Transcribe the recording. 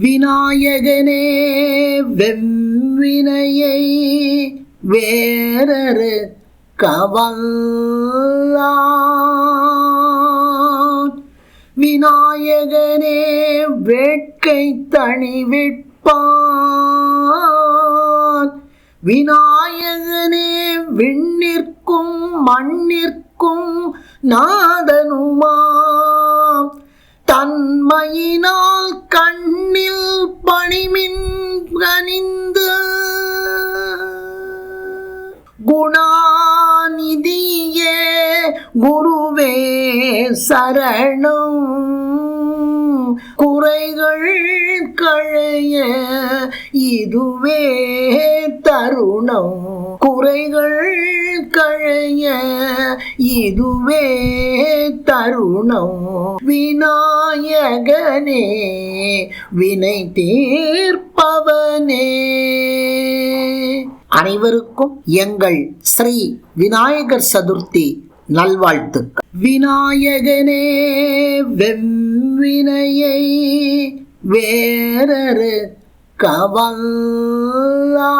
விநாயகனே வெவ்வினையை வேறரு கவல்லான். விநாயகனே வேட்கை தணிவிப்பான். விநாயகனே விண்ணிற்கும் மண்ணிற்கும் நாதனுமாம். தன்மையினால் கண் குணாநிதியே குருவே சரணம். குறைகள் கழைய இதுவே தருணம். குறைகள் கழைய இதுவே தருணம். விநாயகனே வினை தீர்ப்ப அனைவருக்கும் எங்கள் ஸ்ரீ விநாயகர் சதுர்த்தி நல்வாழ்த்துக்கள். விநாயகனே வெம்வினையை வேறரு கவல்லா.